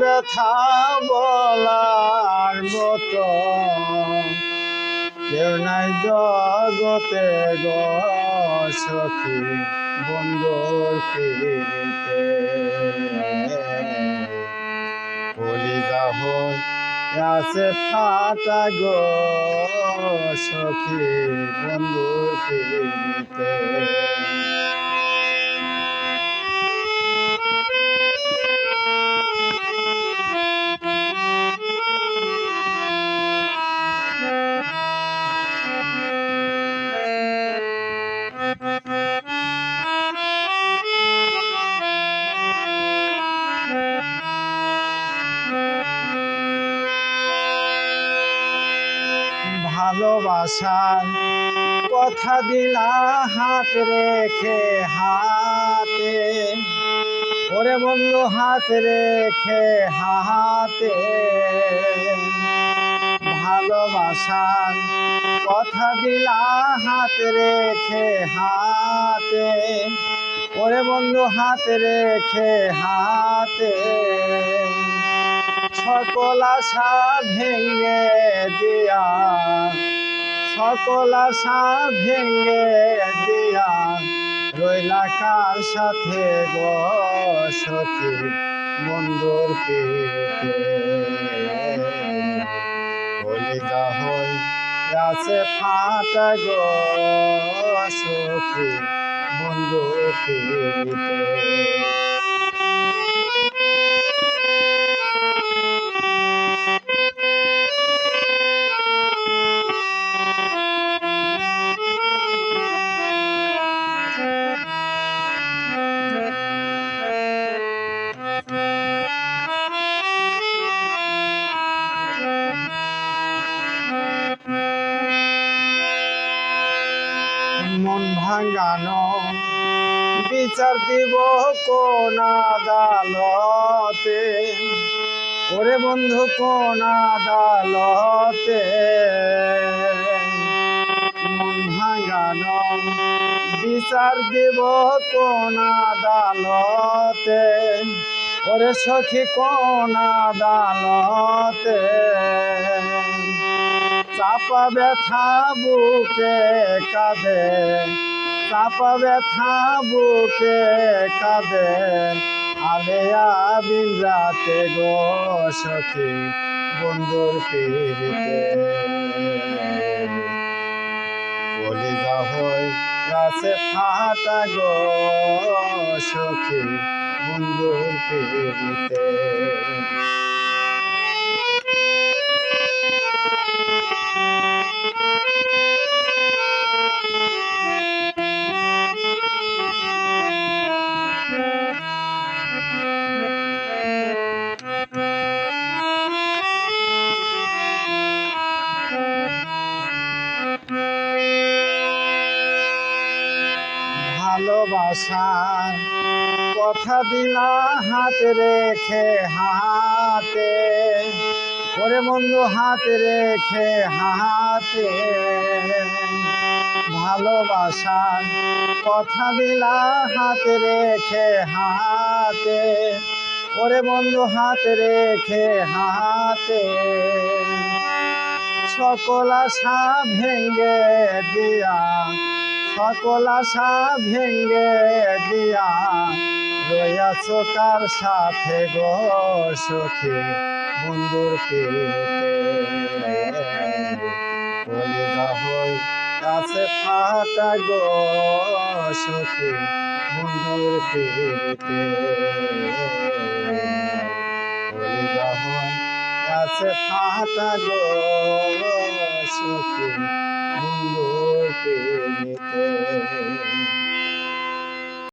ব্যথা বলার মতো। কেউ নাই জগতে গো সখী, বন্ধুর পিড়িতে কলিজা হই আছে ফাটা গো সখী, বন্ধুর পিড়িতে ভালোবাসার কথা দিলা হাত রেখে হাতে। ওরে বন্ধু, হাত রেখে হাতে। ভালোবাসার কথা দিলা হাত রেখে হাতে। ওরে বন্ধু, হাত রেখে হাতে। সকল আশা ভেঙে দিয়া, সকল আশা ভেঙে দিয়া রইলা কার সাথে গো সখী বন্ধুর পিতে কলিজা হই আছে ফাটা গো সখী বন্ধুর মন ভাঙানো বিচার দিব কোন আদালতে। ওরে বন্ধু, কোন আদালতে? মন ভাঙানো বিচার দিব কোন আদালতে? ওরে সখী, কোন আদালতে? চাপা ব্যথা বুকে কাঁদে। চাপা ব্যথা বুকে কাঁদে। আলেয়া বিন রাতে গো সখী, বন্ধুর পিড়িতে। কলিজা হই গাছে ফাটা গো সখী, বন্ধুর পিড়িতে। ভালোবাসার কথা দিলা হাত রেখে হাতে। ওরে বন্ধু, হাত রেখে হাতে। ভালোবাসার কথা দিলা হাত রেখে হাতে। ওরে বন্ধু, হাত রেখে হাতে। সকল আশা ভেঙ্গে দিয়া সকল আশা ভেঙ্গে দিয়া রইয়াছ কার সাথে গো সখী বন্ধুর কাছে ফাটা গো সখী বন্ধুর পিড়িতে। কাছে ফাটা গো সখী পিড়িতে